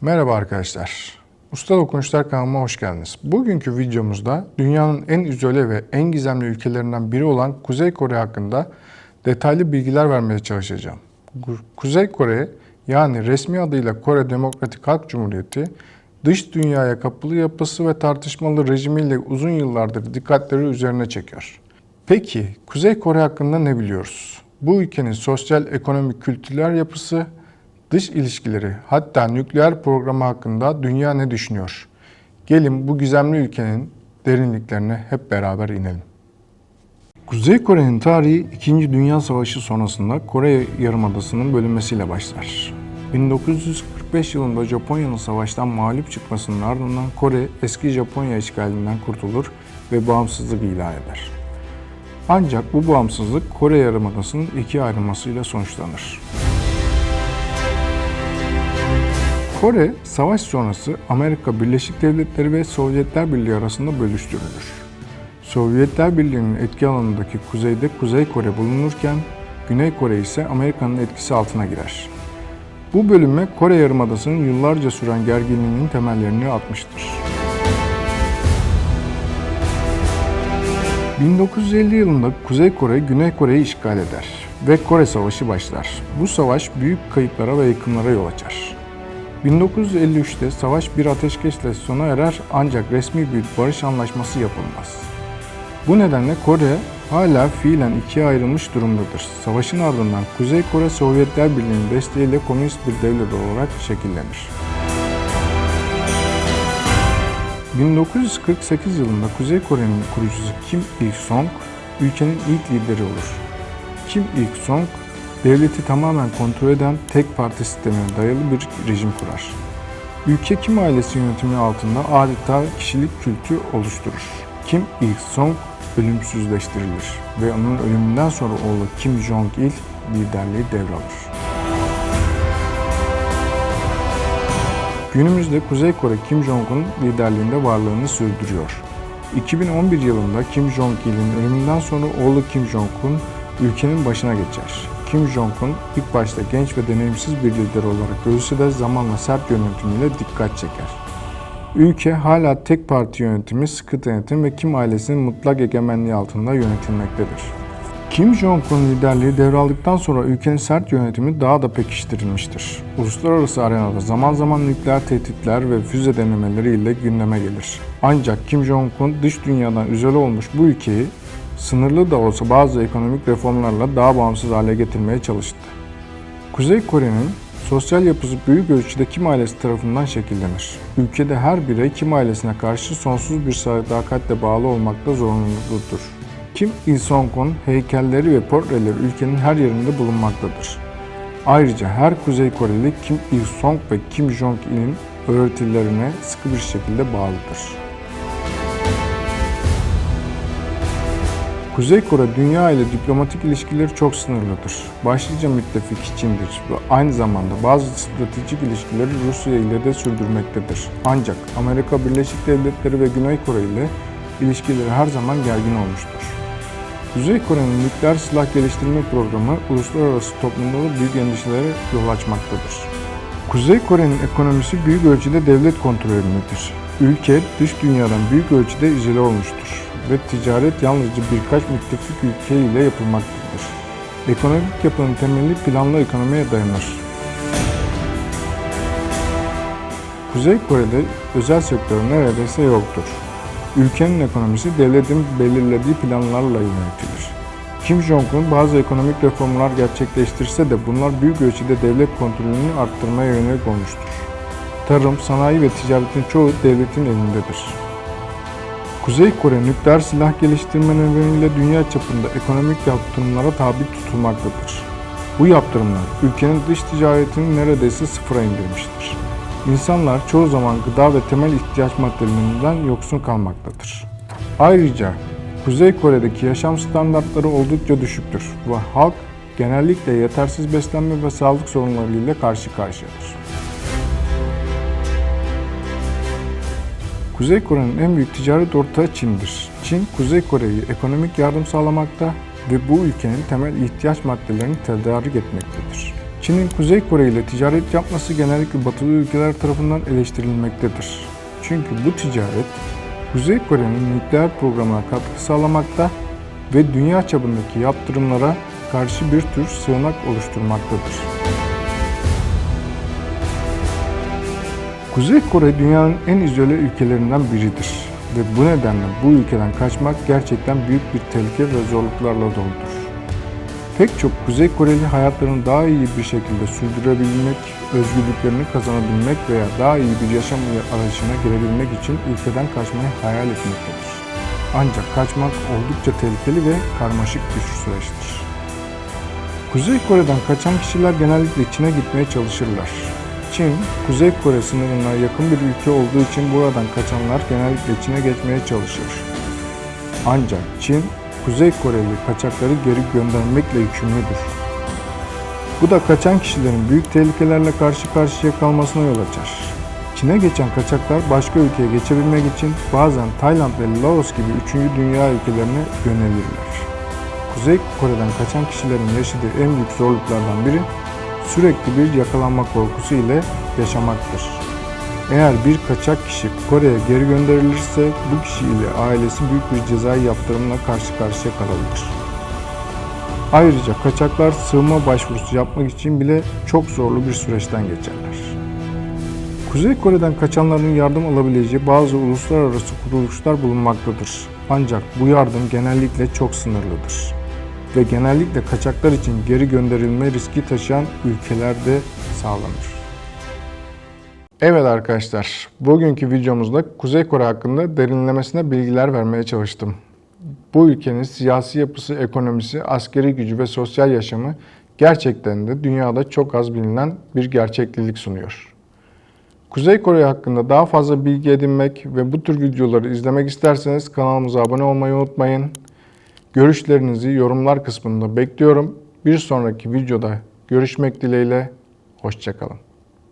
Merhaba arkadaşlar. Usta Dokunuşlar kanalıma hoş geldiniz. Bugünkü videomuzda dünyanın en izole ve en gizemli ülkelerinden biri olan Kuzey Kore hakkında detaylı bilgiler vermeye çalışacağım. Ku- Kuzey Kore yani resmi adıyla Kore Demokratik Halk Cumhuriyeti dış dünyaya kapalı yapısı ve tartışmalı rejimiyle uzun yıllardır dikkatleri üzerine çekiyor. Peki Kuzey Kore hakkında ne biliyoruz? Bu ülkenin sosyal, ekonomik, kültürel yapısı, dış ilişkileri hatta nükleer programı hakkında dünya ne düşünüyor? Gelin bu gizemli ülkenin derinliklerine hep beraber inelim. Kuzey Kore'nin tarihi 2. Dünya Savaşı sonrasında Kore Yarımadası'nın bölünmesiyle başlar. 1945 yılında Japonya'nın savaştan mağlup çıkmasının ardından Kore eski Japonya işgalinden kurtulur ve bağımsızlık ilan eder. Ancak bu bağımsızlık Kore Yarımadası'nın ikiye ayrılmasıyla sonuçlanır. Kore, savaş sonrası Amerika Birleşik Devletleri ve Sovyetler Birliği arasında bölüştürülür. Sovyetler Birliği'nin etki alanındaki kuzeyde Kuzey Kore bulunurken, Güney Kore ise Amerika'nın etkisi altına girer. Bu bölünme Kore Yarımadası'nın yıllarca süren gerginliğinin temellerini atmıştır. 1950 yılında Kuzey Kore, Güney Kore'yi işgal eder ve Kore Savaşı başlar. Bu savaş büyük kayıplara ve yıkımlara yol açar. 1953'te savaş bir ateşkesle sona erer ancak resmi bir barış anlaşması yapılmaz. Bu nedenle Kore hala fiilen ikiye ayrılmış durumdadır. Savaşın ardından Kuzey Kore Sovyetler Birliği'nin desteğiyle komünist bir devlet olarak şekillenir. 1948 yılında Kuzey Kore'nin kurucusu Kim Il-sung ülkenin ilk lideri olur. Kim Il-sung devleti tamamen kontrol eden tek parti sistemine dayalı bir rejim kurar. Ülke Kim ailesi yönetimi altında adeta kişilik kültü oluşturur. Kim Il-sung ölümsüzleştirilir ve onun ölümünden sonra oğlu Kim Jong-il liderliği devralır. Günümüzde Kuzey Kore Kim Jong-un liderliğinde varlığını sürdürüyor. 2011 yılında Kim Jong-il'in ölümünden sonra oğlu Kim Jong-un ülkenin başına geçer. Kim Jong-un ilk başta genç ve deneyimsiz bir lider olarak görülse de zamanla sert yönetimiyle dikkat çeker. Ülke hala tek parti yönetimi, sıkı denetim ve Kim ailesinin mutlak egemenliği altında yönetilmektedir. Kim Jong-un liderliği devraldıktan sonra ülkenin sert yönetimi daha da pekiştirilmiştir. Uluslararası arenada zaman zaman nükleer tehditler ve füze denemeleri ile gündeme gelir. Ancak Kim Jong-un dış dünyadan izole olmuş bu ülkeyi sınırlı da olsa bazı ekonomik reformlarla daha bağımsız hale getirmeye çalıştı. Kuzey Kore'nin sosyal yapısı büyük ölçüde Kim ailesi tarafından şekillenir. Ülkede her birey Kim ailesine karşı sonsuz bir sadakatle bağlı olmakta zorunludur. Kim Il-sung'un heykelleri ve portreleri ülkenin her yerinde bulunmaktadır. Ayrıca her Kuzey Koreli Kim Il-sung ve Kim Jong-il'in öğretilerine sıkı bir şekilde bağlıdır. Kuzey Kore dünya ile diplomatik ilişkileri çok sınırlıdır. Başlıca müttefik Çin'dir ve aynı zamanda bazı stratejik ilişkileri Rusya ile de sürdürmektedir. Ancak Amerika Birleşik Devletleri ve Güney Kore ile ilişkileri her zaman gergin olmuştur. Kuzey Kore'nin nükleer silah geliştirme programı uluslararası toplumda da büyük endişelere yol açmaktadır. Kuzey Kore'nin ekonomisi büyük ölçüde devlet kontrolündedir. Ülke dış dünyadan büyük ölçüde izole olmuştur ve ticaret yalnızca birkaç müttefik ülke ile yapılmaktadır. Ekonomik yapının temeli planlı ekonomiye dayanır. Kuzey Kore'de özel sektör neredeyse yoktur. Ülkenin ekonomisi devletin belirlediği planlarla yönetilir. Kim Jong-un bazı ekonomik reformlar gerçekleştirse de bunlar büyük ölçüde devlet kontrolünü arttırmaya yönelik olmuştur. Tarım, sanayi ve ticaretin çoğu devletin elindedir. Kuzey Kore nükleer silah geliştirme nedeniyle dünya çapında ekonomik yaptırımlara tabi tutulmaktadır. Bu yaptırımlar ülkenin dış ticaretini neredeyse sıfıra indirmiştir. İnsanlar çoğu zaman gıda ve temel ihtiyaç maddelerinden yoksun kalmaktadır. Ayrıca Kuzey Kore'deki yaşam standartları oldukça düşüktür ve halk genellikle yetersiz beslenme ve sağlık sorunlarıyla karşı karşıyadır. Kuzey Kore'nin en büyük ticaret ortağı Çin'dir. Çin, Kuzey Kore'ye ekonomik yardım sağlamakta ve bu ülkenin temel ihtiyaç maddelerini tedarik etmektedir. Çin'in Kuzey Kore ile ticaret yapması genellikle batılı ülkeler tarafından eleştirilmektedir. Çünkü bu ticaret Kuzey Kore'nin nükleer programına katkı sağlamakta ve dünya çapındaki yaptırımlara karşı bir tür sığınak oluşturmaktadır. Kuzey Kore dünyanın en izole ülkelerinden biridir ve bu nedenle bu ülkeden kaçmak gerçekten büyük bir tehlike ve zorluklarla doludur. Pek çok Kuzey Koreli hayatlarını daha iyi bir şekilde sürdürebilmek, özgürlüklerini kazanabilmek veya daha iyi bir yaşam arayışına girebilmek için ülkeden kaçmayı hayal etmektedir. Ancak kaçmak oldukça tehlikeli ve karmaşık bir süreçtir. Kuzey Kore'den kaçan kişiler genellikle Çin'e gitmeye çalışırlar. Çin, Kuzey Kore sınırına yakın bir ülke olduğu için buradan kaçanlar genellikle Çin'e geçmeye çalışır. Ancak Çin, Kuzey Koreli kaçakları geri göndermekle yükümlüdür. Bu da kaçan kişilerin büyük tehlikelerle karşı karşıya kalmasına yol açar. Çin'e geçen kaçaklar başka ülkeye geçebilmek için bazen Tayland ve Laos gibi 3. dünya ülkelerine yönelirler. Kuzey Kore'den kaçan kişilerin yaşadığı en büyük zorluklardan biri sürekli bir yakalanma korkusu ile yaşamaktır. Eğer bir kaçak kişi Kore'ye geri gönderilirse bu kişi ile ailesi büyük bir cezai yaptırımla karşı karşıya kalabilir. Ayrıca kaçaklar sığınma başvurusu yapmak için bile çok zorlu bir süreçten geçerler. Kuzey Kore'den kaçanların yardım alabileceği bazı uluslararası kuruluşlar bulunmaktadır. Ancak bu yardım genellikle çok sınırlıdır ve genellikle kaçaklar için geri gönderilme riski taşıyan ülkelerde sağlanır. Evet arkadaşlar, bugünkü videomuzda Kuzey Kore hakkında derinlemesine bilgiler vermeye çalıştım. Bu ülkenin siyasi yapısı, ekonomisi, askeri gücü ve sosyal yaşamı gerçekten de dünyada çok az bilinen bir gerçeklilik sunuyor. Kuzey Kore hakkında daha fazla bilgi edinmek ve bu tür videoları izlemek isterseniz kanalımıza abone olmayı unutmayın. Görüşlerinizi yorumlar kısmında bekliyorum. Bir sonraki videoda görüşmek dileğiyle, hoşçakalın.